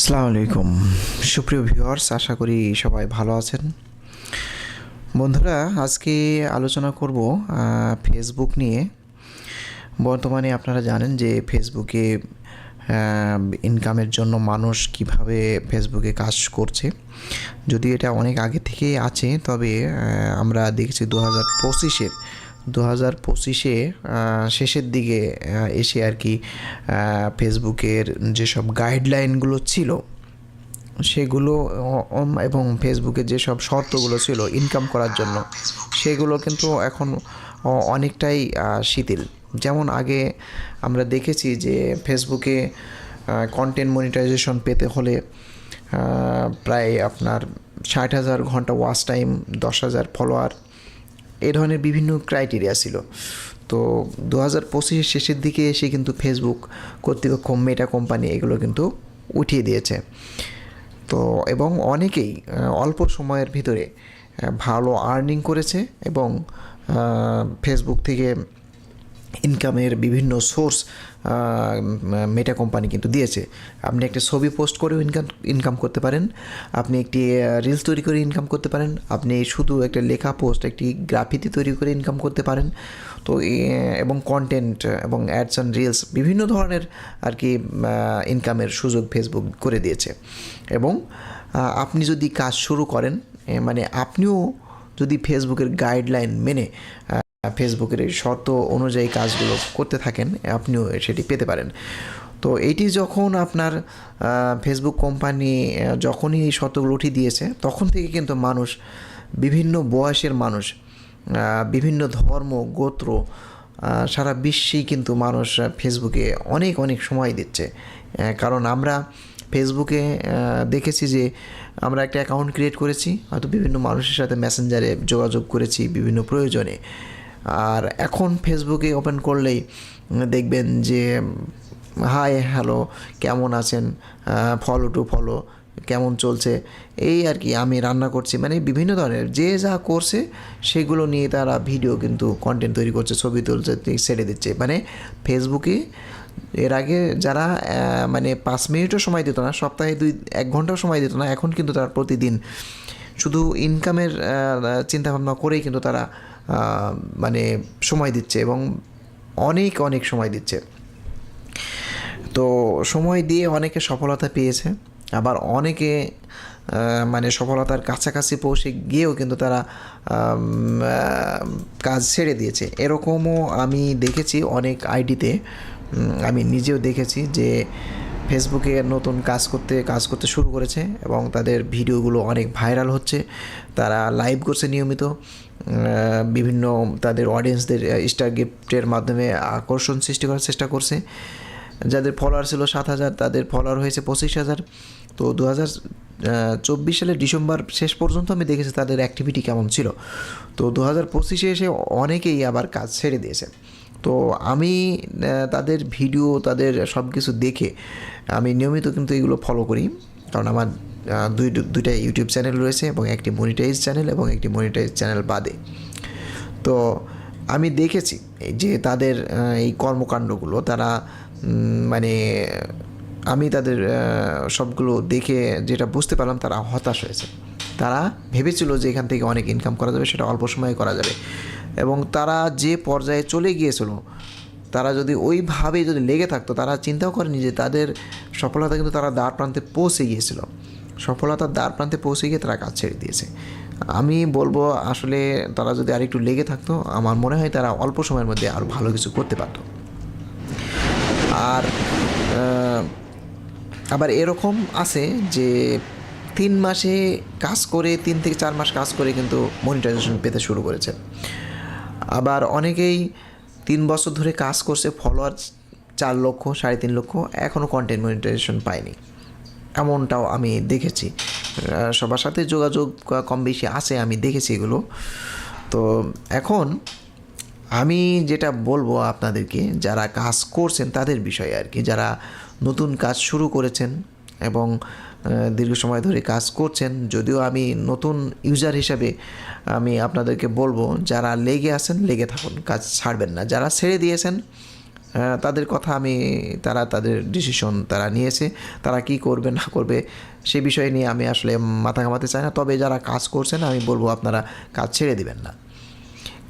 আসসালামু আলাইকুম। সুপ্রিয় ভিউয়ার্স, আশা করি সবাই ভালো আছেন। বন্ধুরা, আজকে আলোচনা করব ফেসবুক নিয়ে। বর্তমানে আপনারা জানেন যে ফেসবুকে ইনকামের জন্য মানুষ কীভাবে ফেসবুকে কাজ করছে। যদি এটা অনেক আগে থেকেই আছে, তবে আমরা দেখছি দু হাজার পঁচিশের দু হাজার পঁচিশে শেষের দিকে এসে আর কি ফেসবুকের যেসব গাইডলাইনগুলো ছিল, সেগুলো এবং ফেসবুকের যেসব শর্তগুলো ছিল ইনকাম করার জন্য, সেগুলো কিন্তু এখন অনেকটাই শিথিল। যেমন আগে আমরা দেখেছি যে ফেসবুকে কন্টেন্ট মনিটাইজেশন পেতে হলে প্রায় আপনার ষাট হাজার ঘণ্টা ওয়াচ টাইম দশ হাজার ফলোয়ার এই ধরনের বিভিন্ন ক্রাইটেরিয়া ছিল। তো দু হাজার পঁচিশের শেষের দিকে এসে কিন্তু ফেসবুক কর্তৃপক্ষ মেটা কোম্পানি এগুলো কিন্তু উঠিয়ে দিয়েছে। তো এবং অনেকেই অল্প সময়ের ভিতরে ভালো আর্নিং করেছে এবং ফেসবুক থেকে ইনকামের বিভিন্ন সোর্স মেটা কোম্পানি কিন্তু দিয়েছে। আপনি একটা ছবি পোস্ট করেও ইনকাম ইনকাম করতে পারেন। আপনি একটি রিলস তৈরি করে ইনকাম করতে পারেন। আপনি শুধু একটা লেখা পোস্ট একটি গ্রাফিতি তৈরি করে ইনকাম করতে পারেন। তো এবং কন্টেন্ট এবং অ্যাডস অ্যান্ড রিলস বিভিন্ন ধরনের আর কি ইনকামের সুযোগ ফেসবুক করে দিয়েছে। এবং আপনি যদি কাজ শুরু করেন মানে আপনিও যদি ফেসবুকের গাইডলাইন মেনে ফেসবুকের এই শর্ত অনুযায়ী কাজগুলো করতে থাকেন, আপনিও সেটি পেতে পারেন। তো এইটি যখন আপনার ফেসবুক কোম্পানি যখনই এই শর্তগুলো উঠিয়ে দিয়েছে, তখন থেকে কিন্তু মানুষ, বিভিন্ন বয়সের মানুষ বিভিন্ন ধর্ম, গোত্র সারা বিশ্বেই কিন্তু মানুষ ফেসবুকে অনেক অনেক সময় দিচ্ছে। কারণ আমরা ফেসবুকে দেখেছি যে আমরা একটা অ্যাকাউন্ট ক্রিয়েট করেছি, হয়তো বিভিন্ন মানুষের সাথে মেসেঞ্জারে যোগাযোগ করেছি বিভিন্ন প্রয়োজনে। আর এখন ফেসবুকে ওপেন করলেই দেখবেন যে হাই হ্যালো কেমন আছেন? ফলো টু ফলো কেমন চলছে? এই আর কি আমি রান্না করছি। মানে বিভিন্ন ধরনের, যে যা করছে সেগুলো নিয়ে তারা ভিডিও কিন্তু কন্টেন্ট তৈরি করছে, ছবি তুলছে, ছেড়ে দিচ্ছে। মানে ফেসবুকে এর আগে যারা মানে পাঁচ মিনিটও সময় দিত না, সপ্তাহে দুই, এক ঘন্টাও সময় দিত না, এখন কিন্তু তারা প্রতিদিন শুধু ইনকামের চিন্তাভাবনা করেই কিন্তু তারা মানে সময় দিচ্ছে এবং অনেক অনেক সময় দিচ্ছে। তো সময় দিয়ে অনেকে সফলতা পেয়েছে, আবার অনেকে মানে সফলতার কাছাকাছি পৌঁছে গিয়েও কিন্তু তারা কাজ ছেড়ে দিয়েছে। এরকমও আমি দেখেছি অনেক আইডিতে আমি নিজেও দেখেছি যে ফেসবুকে নতুন কাজ করতে কাজ করতে শুরু করেছে এবং তাদের ভিডিওগুলো অনেক ভাইরাল হচ্ছে। তারা লাইভ করছে নিয়মিত। বিভিন্ন তাদের অডিয়েন্সদের স্টার গিফটের মাধ্যমে আকর্ষণ সৃষ্টি করার চেষ্টা করছে। যাদের ফলোয়ার ছিল সাত হাজার, তাদের ফলোয়ার হয়েছে পঁচিশ হাজার। তো দু হাজার চব্বিশ সালের ডিসেম্বর শেষ পর্যন্ত আমি দেখেছি তাদের অ্যাক্টিভিটি কেমন ছিল। তো দু হাজার পঁচিশে এসে অনেকেই আবার কাজ ছেড়ে দিয়েছে। তো আমি তাদের ভিডিও তাদের সব কিছু দেখে আমি নিয়মিত কিন্তু এগুলো ফলো করি। কারণ আমার দুই, দুইটা ইউটিউব চ্যানেল রয়েছে এবং একটি মনিটাইজ চ্যানেল এবং একটি মনিটাইজ চ্যানেল বাদে। তো আমি দেখেছি যে তাদের এই কর্মকাণ্ডগুলো, তারা মানে আমি তাদের সবগুলো দেখে যেটা বুঝতে পারলাম তারা হতাশ হয়েছে। তারা ভেবেছিল যে এখান থেকে অনেক ইনকাম করা যাবে, সেটা অল্প সময়ে করা যাবে। এবং তারা যে পর্যায়ে চলে গিয়েছিল তারা যদি ওইভাবে যদি লেগে থাকতো, তারা চিন্তাও করেনি যে তাদের সফলতা কিন্তু তারা দ্বার প্রান্তে পৌঁছে গিয়েছিল। সফলতার দ্বার প্রান্তে পৌঁছে গিয়ে তারা কাজ ছেড়ে দিয়েছে। আমি বলব আসলে তারা যদি আরেকটু লেগে থাকতো, আমার মনে হয় তারা অল্প সময়ের মধ্যে আরও ভালো কিছু করতে পারতো। আর আবার এরকম আছে যে তিন মাসে কাজ করে, তিন থেকে চার মাস কাজ করে কিন্তু মনিটাইজেশন পেতে শুরু করেছে। আবার অনেকেই তিন বছর ধরে কাজ করছে ফলোয়ার চার লক্ষ, সাড়ে তিন লক্ষ এখনও কন্টেন্ট মনিটাইজেশন পায়নি। এমনটাও আমি দেখেছি। সবার সাথে যোগাযোগ কম বেশি আছে, আমি দেখেছি এগুলো। তো এখন আমি যেটা বলব আপনাদেরকে, যারা কাজ করছেন তাদের বিষয়ে আর কি, যারা নতুন কাজ শুরু করেছেন এবং দীর্ঘ সময় ধরে কাজ করছেন। যদিও আমি নতুন ইউজার হিসাবে আমি আপনাদেরকে বলব, যারা লেগে আছেন, লেগে থাকুন, কাজ ছাড়বেন না। যারা ছেড়ে দিয়েছেন তাদের কথা আমি, তারা তাদের ডিসিশন তারা নিয়েছে, তারা কি করবে, না করবে, সে বিষয় নিয়ে আমি আসলে মাথা ঘামাতে চাই না। তবে যারা কাজ করছেন, আমি বলব আপনারা কাজ ছেড়ে দিবেন না।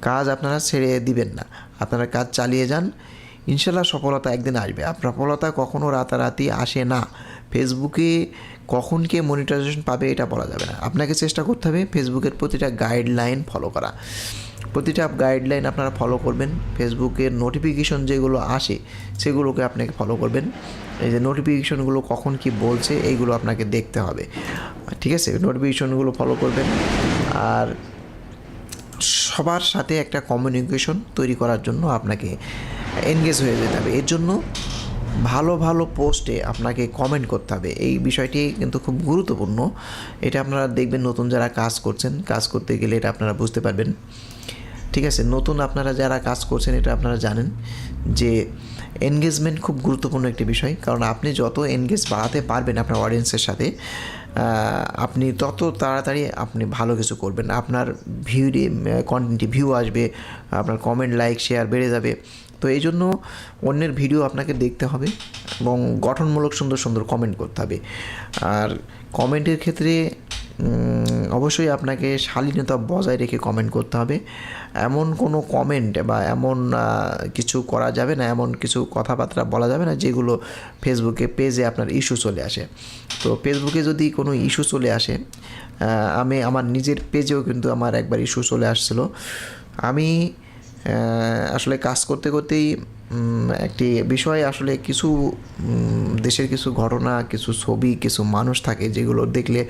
কাজ আপনারা ছেড়ে দিবেন না। আপনারা কাজ চালিয়ে যান। ইনশাল্লাহ সফলতা একদিন আসবে। আর সফলতা কখনও রাতারাতি আসে না। ফেসবুকে কখন কে মনিটাইজেশন পাবে এটা বলা যাবে না। আপনাকে চেষ্টা করতে হবে ফেসবুকের প্রতিটা গাইডলাইন ফলো করা। প্রতিটা গাইডলাইন আপনারা ফলো করবেন। ফেসবুকের নোটিফিকেশন যেগুলো আসে, সেগুলোকে আপনাকে ফলো করবেন। এই যে নোটিফিকেশনগুলো কখন কি বলছে, এইগুলো আপনাকে দেখতে হবে। ঠিক আছে? নোটিফিকেশনগুলো ফলো করবেন। আর সবার সাথে একটা কমিউনিকেশন তৈরি করার জন্য আপনাকে এনগেজ হয়ে যেতে হবে। এর জন্য ভালো ভালো পোস্টে আপনাকে কমেন্ট করতে হবে। এই বিষয়টি কিন্তু খুব গুরুত্বপূর্ণ। এটা আপনারা দেখবেন নতুন যারা কাজ করছেন, কাজ করতে গেলে এটা আপনারা বুঝতে পারবেন। ঠিক আছে, নতুন আপনারা যারা কাজ করছেন, এটা আপনারা জানেন যে এনগেজমেন্ট খুব গুরুত্বপূর্ণ একটি বিষয়। কারণ আপনি যত এনগেজ বাড়াতে পারবেন আপনার অডিয়েন্সের সাথে আপনি তত তাড়াতাড়ি আপনি ভালো কিছু করবেন। আপনার ভিউ কন্টেন্টে ভিউ আসবে, আপনার কমেন্ট লাইক শেয়ার বেড়ে যাবে। তো এই জন্য অন্যের ভিডিও আপনাকে দেখতে হবে এবং গঠনমূলক সুন্দর সুন্দর কমেন্ট করতে হবে। আর কমেন্টের ক্ষেত্রে অবশ্যই আপনাকে শালীনতা বজায় রেখে কমেন্ট করতে হবে। এমন কোনো কমেন্ট বা এমন কিছু করা যাবে না, এমন কিছু কথাবার্তা বলা যাবে না যেগুলো ফেসবুকে পেজে আপনার ইস্যু চলে আসে। তো ফেসবুকে যদি কোনো ইস্যু চলে আসে আমি আমার নিজের পেজেও কিন্তু আমার একবার ইস্যু চলে আসছিল। আমি আসলে কাজ করতে করতেই একটি বিষয় আসলে কিছু দেশের কিছু ঘটনা, কিছু ছবি, কিছু মানুষ থাকে যেগুলো দেখলে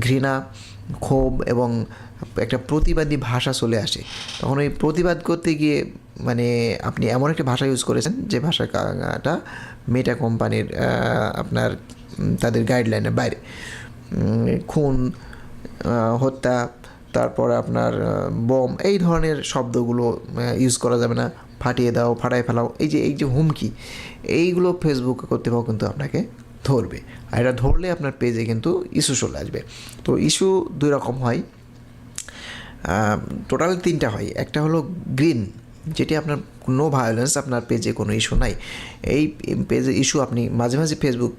ঘৃণা, ক্ষোভ এবং একটা প্রতিবাদী ভাষা চলে আসে। তখন ওই প্রতিবাদ করতে গিয়ে মানে আপনি এমন একটা ভাষা ইউজ করেছেন যে ভাষাটা মেটা কোম্পানির আপনার তাদের গাইডলাইনের বাইরে। খুন হত্যা তারপর আপনার বম, এই ধরনের শব্দগুলো ইউজ করা যাবে না। ফাটিয়ে দাও ফাটাই ফেলাও। এই যে এই যে হুমকি, এইগুলো ফেসবুক কর্তৃপক্ষ কিন্তু আপনাকে ধরবে। আর এটা ধরলে আপনার পেজে কিন্তু ইস্যু চলে আসবে। তো ইস্যু দুই রকম হয়। টোটাল তিনটা হয়। একটা হলো গ্রিন যেটি আপনার নো ভায়োলেন্স আপনার পেজে কোনো ইস্যু নাই। এই পেজে ইস্যু আপনি মাঝে মাঝে ফেসবুক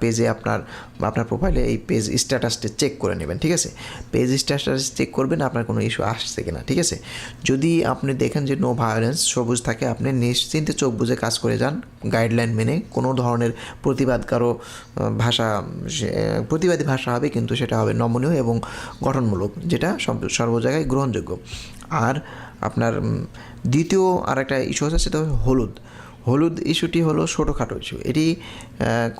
পেজে আপনার আপনার প্রোফাইলে এই পেজ স্ট্যাটাসটা চেক করে নেবেন ঠিক আছে? পেজ স্ট্যাটাস চেক করবেন আপনার কোনো ইস্যু আসছে কিনা ঠিক আছে? যদি আপনি দেখেন যে নো ভায়োলেন্স সবুজ থাকে আপনি নিশ্চিন্তে চোখ বুঝে কাজ করে যান গাইডলাইন মেনে। কোনো ধরনের প্রতিবাদকারও আহ, ভাষা প্রতিবাদী ভাষা হবে কিন্তু সেটা হবে নমনীয় এবং গঠনমূলক যেটা সর্ব জায়গায় গ্রহণযোগ্য। আর আপনার দ্বিতীয় আর একটা ইস্যু আছে, সেটা হলো হলুদ। হলুদ ইস্যুটি হলো ছোটোখাটো ইস্যু এটি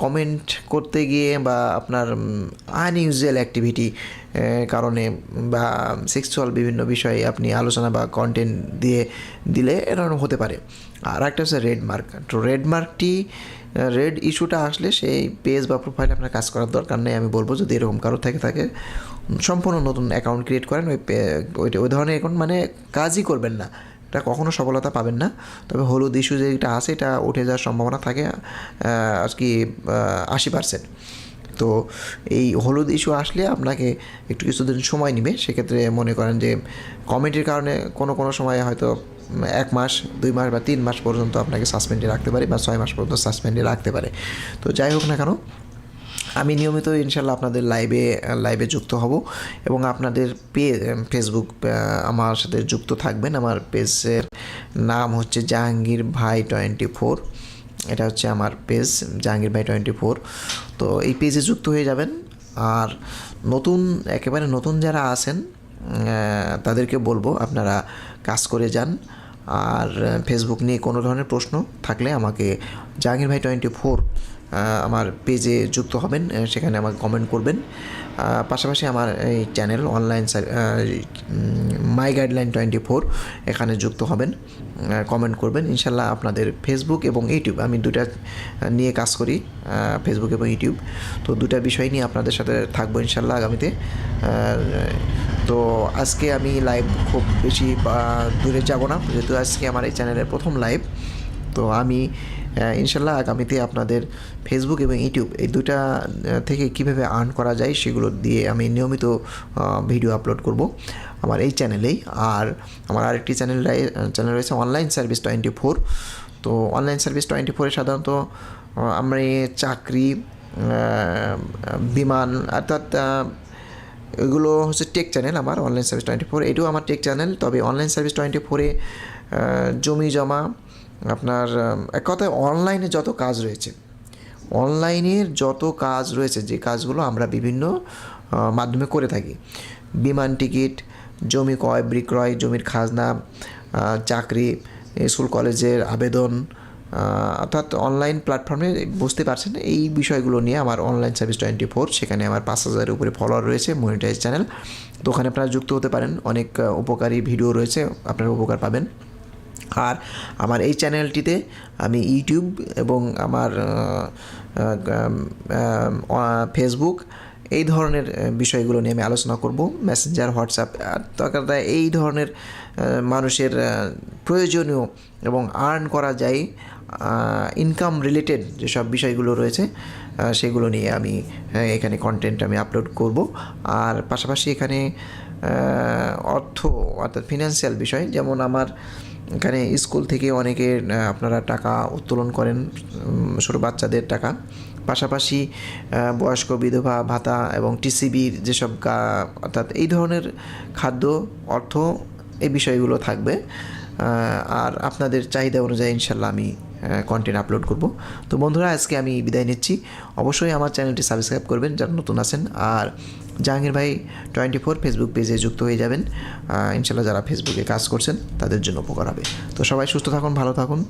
কমেন্ট করতে গিয়ে বা আপনার আনইউজুয়াল অ্যাক্টিভিটি কারণে বা সেক্সুয়াল বিভিন্ন বিষয়ে আপনি আলোচনা বা কন্টেন্ট দিয়ে দিলে এরকম হতে পারে। আর একটা হচ্ছে রেড মার্ক তো রেড মার্কটি রেড ইস্যুটা আসলে সেই পেজ বা প্রোফাইলে আপনার কাজ করার দরকার নেই, আমি বলব যদি এরকম কারও থেকে থাকে। সম্পূর্ণ নতুন অ্যাকাউন্ট ক্রিয়েট করেন, ওই ওই ধরনের অ্যাকাউন্ট মানে কাজই করবেন না। এটা কখনও সফলতা পাবেন না। তবে হলুদ ইস্যু যেটা আছে, এটা উঠে যাওয়ার সম্ভাবনা থাকে আর কি আশি পার্সেন্ট তো এই হলুদ ইস্যু আসলে আপনাকে একটু কিছুদিন সময় নেবে। সেক্ষেত্রে মনে করেন যে কমেন্টের কারণে কোনো কোনো সময় হয়তো এক মাস, দুই মাস বা তিন মাস পর্যন্ত আপনাকে সাসপেন্ডে রাখতে পারে বা ছয় মাস পর্যন্ত সাসপেন্ডে রাখতে পারে। তো যাই হোক না কেন আমি নিয়মিত ইনশাল্লাহ আপনাদের লাইভে লাইভে যুক্ত হব এবং আপনাদের পে ফেসবুক আমার সাথে যুক্ত থাকবেন। আমার পেজের নাম হচ্ছে জাহাঙ্গীর ভাই টোয়েন্টি ফোর এটা হচ্ছে আমার পেজ, জাহাঙ্গীর ভাই টোয়েন্টি ফোর তো এই পেজে যুক্ত হয়ে যাবেন। আর নতুন, একেবারে নতুন যারা আছেন তাদেরকে বলব আপনারা কাজ করে যান। আর ফেসবুক নিয়ে কোনো ধরনের প্রশ্ন থাকলে আমাকে জাহাঙ্গীর ভাই টোয়েন্টি ফোর আমার পেজে যুক্ত হবেন সেখানে আমাকে কমেন্ট করবেন। পাশাপাশি আমার এই channel online my guideline twenty four এখানে যুক্ত হবেন কমেন্ট করবেন। ইনশাল্লাহ আপনাদের ফেসবুক এবং ইউটিউব আমি দুটা নিয়ে কাজ করি ফেসবুক এবং ইউটিউব তো দুটা বিষয় নিয়ে আপনাদের সাথে থাকব ইনশাল্লাহ আগামীতে। তো আজকে আমি লাইভ খুব বেশি দূরে যাব না, যেহেতু আজকে আমার এই চ্যানেলের প্রথম লাইভ তো আমি ইনশাল্লাহ আগামীতে আপনাদের ফেসবুক এবং ইউটিউব এই দুটা থেকে কীভাবে আর্ন করা যায় সেগুলো দিয়ে আমি নিয়মিত ভিডিও আপলোড করব আমার এই চ্যানেলেই আর আমার আরেকটি চ্যানেল চ্যানেল রয়েছে অনলাইন সার্ভিস টোয়েন্টি ফোর তো অনলাইন সার্ভিস টোয়েন্টি ফোরে সাধারণত আমরা চাকরি বিমান, অর্থাৎ এগুলো হচ্ছে টেক চ্যানেল আমার অনলাইন সার্ভিস টোয়েন্টি ফোর এটাও আমার টেক চ্যানেল তবে অনলাইন সার্ভিস টোয়েন্টি ফোরে জমি জমা আপনার এক কথায় অনলাইনে যত কাজ রয়েছে অনলাইনের যত কাজ রয়েছে, যে কাজগুলো আমরা বিভিন্ন মাধ্যমে করে থাকি, বিমান টিকিট, জমি ক্রয়, বিক্রয়, জমির খাজনা চাকরি, স্কুল, কলেজের আবেদন অর্থাৎ অনলাইন প্ল্যাটফর্মে বুঝতে পারছেন, এই বিষয়গুলো নিয়ে আমার অনলাইন সার্ভিস টোয়েন্টি ফোর সেখানে আমার পাঁচ হাজারের উপরে ফলোয়ার রয়েছে মনিটাইজ চ্যানেল তো ওখানে আপনারা যুক্ত হতে পারেন, অনেক উপকারী ভিডিও রয়েছে, আপনারা উপকার পাবেন। আর আমার এই চ্যানেলটিতে আমি ইউটিউব এবং আমার ফেসবুক এই ধরনের বিষয়গুলো নিয়ে আমি আলোচনা করব মেসেঞ্জার হোয়াটসঅ্যাপ তাই এই ধরনের মানুষের প্রয়োজনীয় এবং আর্ন করা যায় ইনকাম রিলেটেড যেসব বিষয়গুলো রয়েছে সেগুলো নিয়ে আমি এখানে কন্টেন্ট আমি আপলোড করব। আর পাশাপাশি এখানে অর্থ অর্থাৎ ফিনান্সিয়াল বিষয়, যেমন আমার এখানে স্কুল থেকে অনেকে আপনারা টাকা উত্তোলন করেন ছোটো বাচ্চাদের টাকা। পাশাপাশি বয়স্ক বিধবা, ভাতা এবং টিসিবির যেসব গা- অর্থাৎ এই ধরনের খাদ্য, অর্থ এই বিষয়গুলো থাকবে। আর আপনাদের চাহিদা অনুযায়ী ইনশাল্লাহ আমি কন্টেন্ট আপলোড করব। তো বন্ধুরা, আজকে আমি বিদায় নিচ্ছি। অবশ্যই আমার চ্যানেলটি সাবস্ক্রাইব করবেন, যারা নতুন আছেন। আর জাহাঙ্গীর ভাই টোয়েন্টি ফোর ফেসবুক পেজে যুক্ত হয়ে যাবেন। ইনশাল্লাহ যারা ফেসবুকে কাজ করছেন, তাদের জন্য উপকার হবে। তো সবাই সুস্থ থাকুন, ভালো থাকুন।